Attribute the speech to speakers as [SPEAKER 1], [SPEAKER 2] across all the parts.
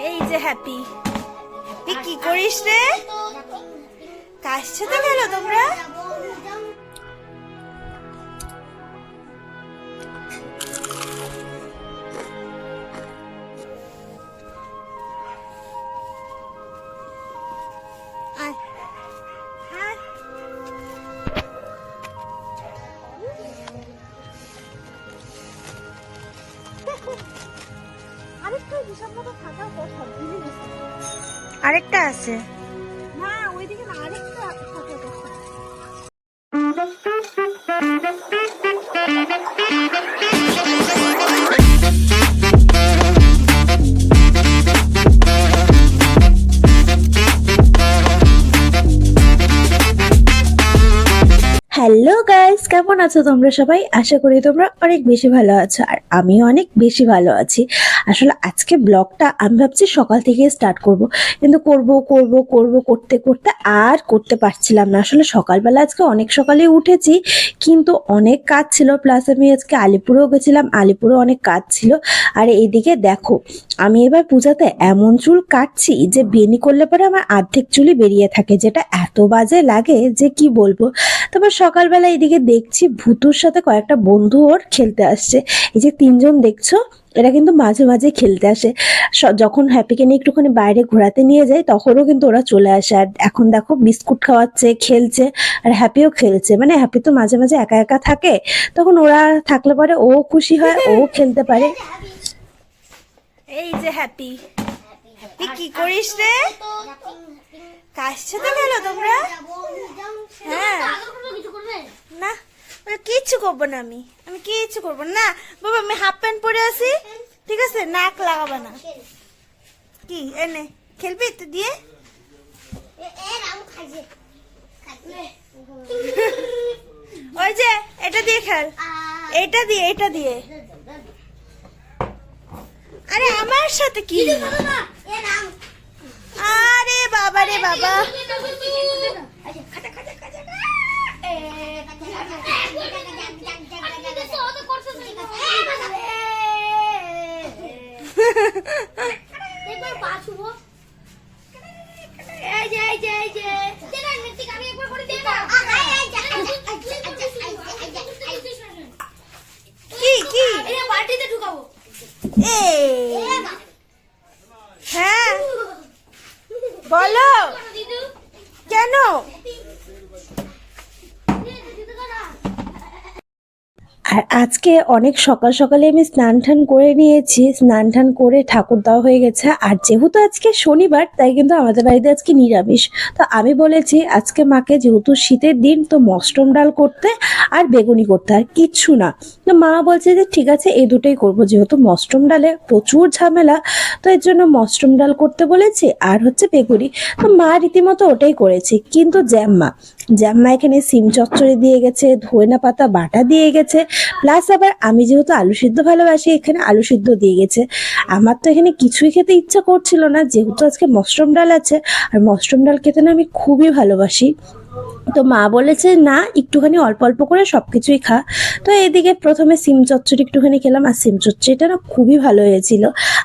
[SPEAKER 1] এই যে happy happy কি করিস রে? কার সাথে গেল তোমরা? আরেকটা আছে। না ওইদিকে না আরেকটা থাকে হ্যালো গাইস কেমন আছো তোমরা সবাই? আশা করি তোমরা অনেক বেশি ভালো আছো, আর আমিও অনেক বেশি ভালো আছি। আসলে আজকে ব্লগটা আমি ভাবছি সকাল থেকে স্টার্ট করব, কিন্তু করব করব করব, করতে করতে আর করতে পারছিলাম না। আসলে সকালবেলা আজকে অনেক সকালে উঠেছি, কিন্তু অনেক কাজ ছিল প্লাস আমি আজকে আলিপুরেও গেছিলাম আলিপুরে অনেক কাজ ছিল। আর এইদিকে দেখো, আমি এবার পূজাতে এমন চুল কাটছি যে বেনি করলে পরে আমার অর্ধেক চুলই বেরিয়ে থাকে, যেটা এত বাজে লাগে যে কি বলব? তারপর সকালবেলা এদিকে দেখছি ভুতুর সাথে কয়েকটা বন্ধু ওর খেলতে আসছে। এই যে তিনজন দেখছ এরা কিন্তু মাঝে মাঝে খেলতে আসে। যখন হ্যাপিকে নিয়ে একটুখানি বাইরে ঘোরাতে নিয়ে যায় তখনও কিন্তু ওরা চলে আসে। আর এখন দেখো বিস্কুট খাওয়াচ্ছে খেলছে আর হ্যাপিও খেলছে। মানে হ্যাপি তো মাঝে মাঝে একা একা থাকে তখন ওরা থাকলে পরে ও খুশি হয় ও খেলতে পারে। এই যে হ্যাপি। হ্যাপি কি করিস রে? কার সাথে গেল তোমরা? হ্যাঁ। না কিচ্ছু করব না আমি। আমি কিচ্ছু করব না। বাবা আমি হাফ প্যান্ট পরে আসি ঠিক আছে নাক লাগাবো না। কি এনে খেলবি তো দিয়ে? ওই যে এটা দিয়ে খেল। এটা দিয়ে এটা দিয়ে। আরে আমার সাথে কি? আরে বাবা রে বাবা কি বলো। কেন? আর আজকে অনেক সকাল সকালে আমি স্নান টান করে নিয়েছি, স্নান টান করে ঠাকুর দেওয়া হয়ে গেছে। আর যেহেতু আজকে শনিবার, তাই কিন্তু আমাদের বাড়িতে আজকে নিরামিষ। তো আমি বলেছি, আজকে মাকে যেহেতু শীতের দিন, তো মস্টম ডাল করতে আর বেগুনি করতে আর কিচ্ছু না। তো মা বলছে যে, ঠিক আছে, এই দুটোই করব। যেহেতু মস্টম ডালে প্রচুর ঝামেলা, তো এর জন্য মস্টম ডাল করতে বলেছি আর হচ্ছে বেগুনি। তো মা রীতিমতো ওটাই করেছে। কিন্তু জ্যাম্মা জ্যাম্মা এখানে সিম চচ্চড়ি দিয়ে গেছে ধোয়না পাতা বাটা দিয়ে গেছে। প্লাস আবার আমি যেহেতু আলু সিদ্ধ ভালোবাসি, এখানে আলু সিদ্ধ দিয়ে গেছে। আমার তো এখানে কিছুই খেতে ইচ্ছা করছিল না, যেহেতু আজকে মশরুম ডাল আছে। আর মশরুম ডাল খেতে না আমি খুবই ভালোবাসি। তো মা বলেছে, না, একটুখানি অল্প অল্প করে সব কিছুই খা। তো এইদিকে প্রথমে সিম চচ্চড়ি একটুখানি খেলাম, আর সিম চচ্চড়িটা না খুবই ভালো হয়েছিল।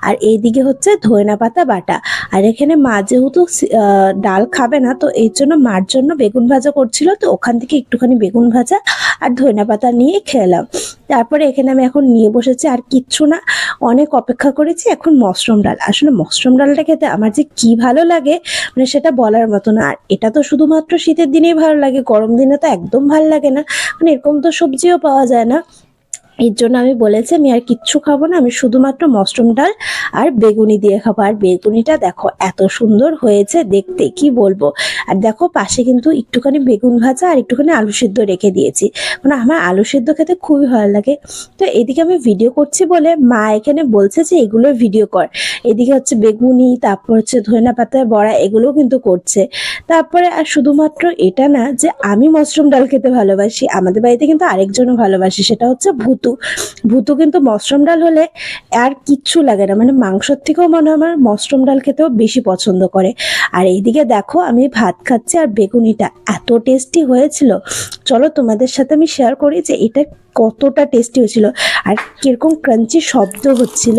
[SPEAKER 1] আর এইদিকে হচ্ছে ধনেনা পাতা বাটা। আর এখানে মা যেহেতু ডাল খাবে না, তো এর জন্য মার জন্য বেগুন ভাজা করছিল, তো ওখান থেকে একটুখানি বেগুন ভাজা আর ধনেনা পাতা নিয়ে খেলাম। তারপরে এখানে আমি এখন নিয়ে বসেছি, আর কিচ্ছু না, অনেক অপেক্ষা করেছি এখন মশরুম ডাল। আসলে মশরুম ডালটা খেতে আমার যে কি ভালো লাগে মানে সেটা বলার মতো না। আর এটা তো শুধুমাত্র শীতের দিনেই ভালো লাগে, গরম দিনে তো একদম ভালো লাগে না। মানে এরকম তো সবজিও পাওয়া যায় না। এর জন্য আমি বলেছি, আমি আর কিচ্ছু খাব না, আমি শুধুমাত্র মশরুম ডাল আর বেগুনি দিয়ে খাব। আর বেগুনিটা দেখো এত সুন্দর হয়েছে, দেখতে কি বলব? আর দেখো পাশে কিন্তু একটুখানি বেগুন ভাজা আর একটুখানি আলু সিদ্ধ রেখে দিয়েছি। মানে আমার আলু সিদ্ধ খেতে খুবই ভালো লাগে। তো এদিকে আমি ভিডিও করছি বলে মা এখানে বলছে যে, এগুলো ভিডিও কর। এদিকে হচ্ছে বেগুনি, তারপর হচ্ছে ধনেনা পাতার বড়া এগুলোও কিন্তু করছে। তারপরে আর শুধুমাত্র এটা না যে, আমি মশরুম ডাল খেতে ভালোবাসি, আমাদের বাড়িতে কিন্তু আরেকজনও ভালোবাসি, সেটা হচ্ছে ভুতু ভুতু কিন্তু মশরুম ডাল হলে আর কিচ্ছু লাগে না। মানে মাংসর থেকেও মনে হয় আমার মশরুম ডাল খেতেও বেশি পছন্দ করে। আর এইদিকে দেখো আমি ভাত খাচ্ছি আর বেগুনিটা এত টেস্টি হয়েছিল। চলো তোমাদের সাথে আমি শেয়ার করি যে এটা কতটা টেস্টি হয়েছিল। আর কীরকম ক্রাঞ্চি শব্দ হচ্ছিল।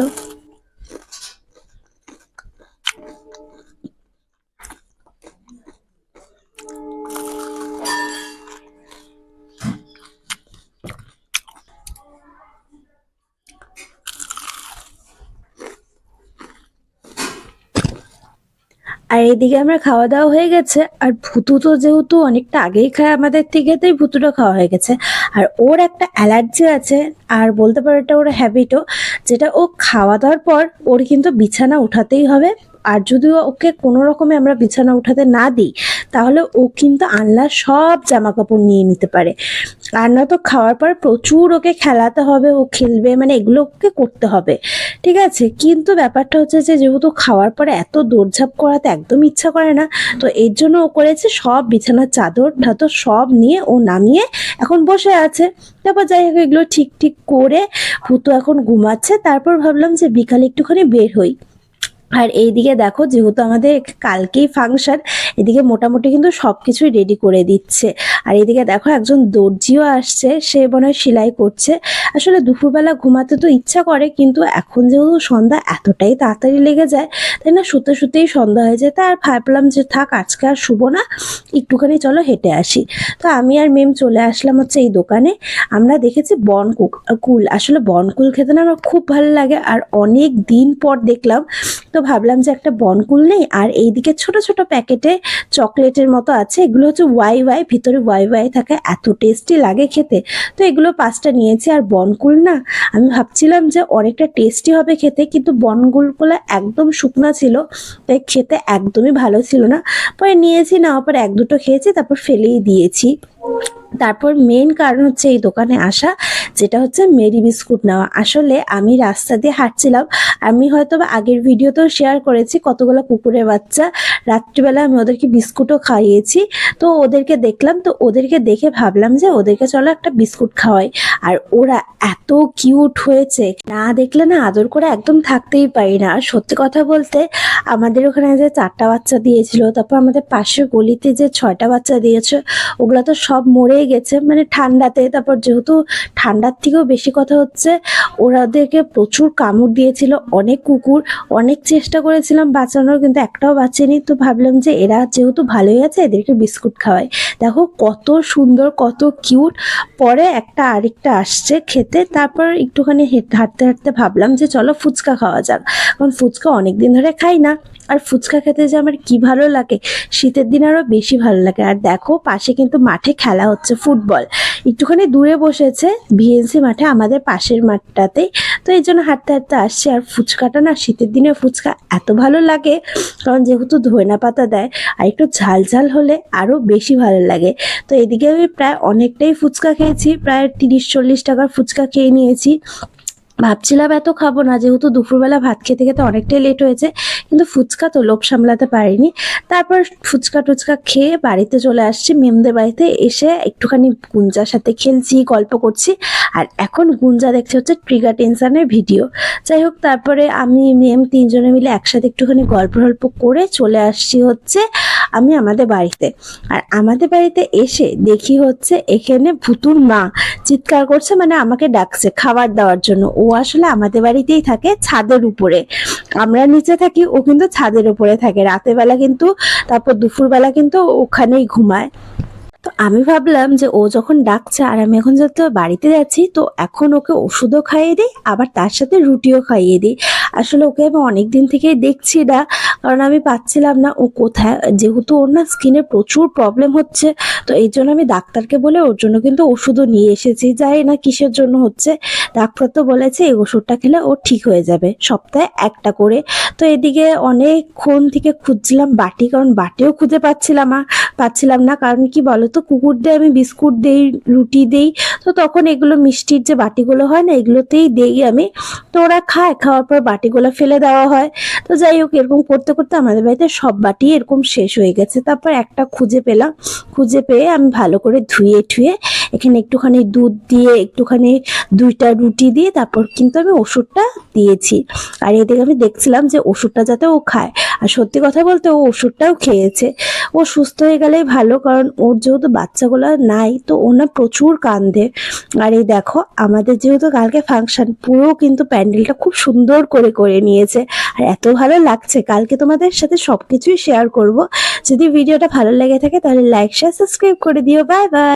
[SPEAKER 1] এইদিকে আমরা খাওয়া দাওয়া হয়ে গেছে। আর ভুতু তো যেহেতু অনেকটা আগেই খায় আমাদের থেকে, তাই ভুতুটা খাওয়া হয়ে গেছে। আর ওর একটা অ্যালার্জি আছে, আর বলতে পারো এটা ওর হ্যাবিটও যেটা ও খাওয়া দাওয়ার পর ওর কিন্তু বিছানা উঠাতেই হবে। আর যদি ওকে কোনো রকমে আমরা বিছানা উঠাতে না দিই, তাহলে ও কিন্তু আনলার সব জামা কাপড় নিয়ে নিতে পারে। আর না তো খাওয়ার পর প্রচুর ওকে খেলাতে হবে, ও খেলবে মানে এগুলো ওকে করতে হবে। ঠিক আছে, কিন্তু ব্যাপারটা হচ্ছে যে যেহেতু খাওয়ার পরে এত দৌড়ঝাঁপ করাতে একদম ইচ্ছা করে না, তো এর জন্য ও করেছে সব বিছানার চাদর ঠাদর সব নিয়ে ও নামিয়ে এখন বসে আছে। তারপর যাই হোক, এগুলো ঠিক ঠিক করে হুতো এখন ঘুমাচ্ছে। তারপর ভাবলাম যে বিকালে একটুখানি বের হই। আর এইদিকে দেখো, যেহেতু আমাদের কালকেই ফাংশন এদিকে মোটামুটি কিন্তু সব কিছুই রেডি করে দিচ্ছে। আর এদিকে দেখো, একজন দর্জিও আসছে, সে মনে হয় সেলাই করছে। আসলে দুপুরবেলা ঘুমাতে তো ইচ্ছা করে, কিন্তু এখন যেহেতু সন্ধ্যা, এতটাই তাড়াতাড়ি লেগে যায়, তাই না? শুতে শুতেই সন্ধ্যা হয়ে যায়। তাই আর ভাবলাম যে থাক, আজকে আর শুভ না, একটুখানি চলো হেঁটে আসি। তো আমি আর মেম চলে আসলাম হচ্ছে এই দোকানে। আমরা দেখেছি বন কুল। আসলে বনকুল খেতে না আমার খুব ভালো লাগে, আর অনেক দিন পর দেখলাম। তো ভাবলাম যে একটা বনকুল নেই, আর এইদিকে ছোট ছোট প্যাকেটে চকলেটের মতো আছে। এগুলো হচ্ছে ওয়াই ওয়াই, ভিতরে ওয়াই ওয়াই থাকে, এত টেস্টি লাগে খেতে। তো এগুলো পাঁচটা নিয়েছি, আর বনকুল না, আমি ভাবছিলাম যে অনেকটা টেস্টি হবে খেতে, কিন্তু বনগুলগুলো একদম শুকনা ছিল, তাই খেতে একদমই ভালো ছিল না। পরে নিয়েছি, নেওয়ার পর এক দুটো খেয়েছি, তারপর ফেলেই দিয়েছি। তারপর মেন কারণ হচ্ছে এই দোকানে আসা, যেটা হচ্ছে মেরি বিস্কুট নেওয়া। আসলে আমি রাস্তা দিয়ে হাঁটছিলাম আমি হয়তো আগের ভিডিওতেও শেয়ার করেছি কতগুলো কুকুরের বাচ্চা। রাত্রিবেলা আমি ওদেরকে বিস্কুটও খাইয়েছি। তো ওদেরকে দেখলাম, তো ওদেরকে দেখে ভাবলাম যে ওদেরকে চলো একটা বিস্কুট খাওয়াই। আর ওরা এত কিউট হয়েছে। না দেখলে না আদর করে একদম থাকতেই পারি না। আর সত্যি কথা বলতে, আমাদের ওখানে যে চারটা বাচ্চা দিয়েছিল, তারপর আমাদের পাশের গলিতে যে ছয়টা বাচ্চা দিয়েছে, ওগুলো তো সব মরেই গেছে। মানে ঠান্ডাতে, তারপর যেহেতু ঠান্ডার থেকেও বেশি কথা হচ্ছে ওরা ওদেরকে প্রচুর কামড় দিয়েছিল অনেক কুকুর, অনেক চেষ্টা করেছিলাম বাঁচানোর, কিন্তু একটাও বাঁচেনি। তো ভাবলাম যে এরা যেহেতু ভালোই আছে, এদেরকে বিস্কুট খাওয়াই। দেখো কত সুন্দর, কত কিউট। পরে একটা আরেকটা আসছে খেতে। তারপর একটুখানি হাঁটতে হাঁটতে ভাবলাম যে চলো ফুচকা খাওয়া যাক। কারণ ফুচকা অনেক দিন ধরে খাই না। আর ফুচকা খেতে যে আমার কি ভালো লাগে, শীতের দিন আরও বেশি ভালো লাগে। আর দেখো, পাশে কিন্তু মাঠে খেলা হচ্ছে ফুটবল। একটুখানি দূরে বসেছে ভিএনসি মাঠে, আমাদের পাশের মাঠটাতেই তো এই জন্য হাঁটতে হাঁটতে আসছে। আর ফুচকাটা না, শীতের দিনে ফুচকা এত ভালো লাগে, কারণ যেহেতু ধইনা পাতা দেয়, আর একটু ঝাল ঝাল হলে আরও বেশি ভালো লাগে। তো এদিকে আমি প্রায় অনেকটাই ফুচকা খেয়েছি, প্রায় তিরিশ চল্লিশ টাকার ফুচকা খেয়ে নিয়েছি। ভাবছিলাম এত খাব না, যেহেতু দুপুরবেলা ভাত খেতে খেতে অনেকটাই লেট হয়েছে। কিন্তু ফুচকা তো লোভ সামলাতে পারিনি। তারপর ফুচকা টুচকা খেয়ে বাড়িতে চলে আসছি, মেমদের বাড়িতে এসে একটুখানি গুঞ্জার সাথে খেলছি, গল্প করছি। আর এখন গুঞ্জা দেখছে হচ্ছে ট্রিগার টেনশানের ভিডিও। যাই হোক, তারপরে আমি মেম তিনজনে মিলে একসাথে একটুখানি গল্প টল্প করে চলে আসছি হচ্ছে আমি আমাদের বাড়িতে। আর আমাদের বাড়িতে এসে দেখি হচ্ছে এখানে ভুতুর মা চিৎকার করছে মানে আমাকে ডাকছে খাবার দেওয়ার জন্য। ও আসলে আমাদের বাড়িতেই থাকে ছাদের উপরে। আমরা নিচে থাকি, ও কিন্তু ছাদের উপরে থাকে। রাতের বেলা কিন্তু, তারপর দুপুরবেলা কিন্তু ওখানেই ঘুমায়। তো আমি ভাবলাম যে ও যখন ডাকছে, আর আমি এখন যত বাড়িতে যাচ্ছি তো এখন ওকে ওষুধও খাইয়ে দিই, আবার তার সাথে রুটিও খাইয়ে দিই। আসলে ওকে আমি অনেক দিন থেকেই দেখছি না, কারণ আমি পাচ্ছিলাম না ও কোথায়, যেহেতু ওর না স্কিনে প্রচুর প্রবলেম হচ্ছে, তো এই জন্য আমি ডাক্তারকে বলে ওর জন্য কিন্তু ওষুধও নিয়ে এসেছি, যাই না কিসের জন্য হচ্ছে, ডাক্তার তো বলেছে এই ওষুধটা খেলে ও ঠিক হয়ে যাবে, সপ্তাহে একটা করে, তো এদিকে অনেকক্ষণ থেকে খুঁজছিলাম বাটি, কারণ বাটিও খুঁজে পাচ্ছিলাম পাচ্ছিলাম না, কারণ কি বলতো কুকুরদের আমি বিস্কুট দেই, রুটি দেই, তো তখন এগুলো মিষ্টির যে বাটিগুলো হয় না, এগুলোতেই দেই আমি, তো ওরা খায়, খাওয়ার পর বাটিগুলো ফেলে দেওয়া হয়। তো যাই হোক, এরকম করতে করতে আমাদের বাড়িতে সব বাটি এরকম শেষ হয়ে গেছে। তারপর একটা খুঁজে পেলাম। খুঁজে পেয়ে আমি ভালো করে ধুয়ে ঠুয়ে এখানে একটুখানি দুধ দিয়ে, একটুখানি দুইটা রুটি দিয়ে, তারপর কিন্তু আমি ওষুধটা দিয়েছি। আর এদিকে আমি দেখছিলাম যে ওষুধটা যাতে ও খায়। আর সত্যি কথা বলতে ও ওষুধটাও খেয়েছে। ও সুস্থ হয়ে গেলেই ভালো, কারণ ওর যেহেতু বাচ্চাগুলো নাই, তো ও না প্রচুর কান্দে। আর এই দেখো, আমাদের যেহেতু কালকে ফাংশন পুরো কিন্তু প্যান্ডেলটা খুব সুন্দর করে করে নিয়েছে। আর এত ভালো লাগছে, কালকে তোমাদের সাথে সব কিছুই শেয়ার করব। যদি ভিডিওটা ভালো লেগে থাকে, তাহলে লাইক শেয়ার সাবস্ক্রাইব করে দিও। Bye bye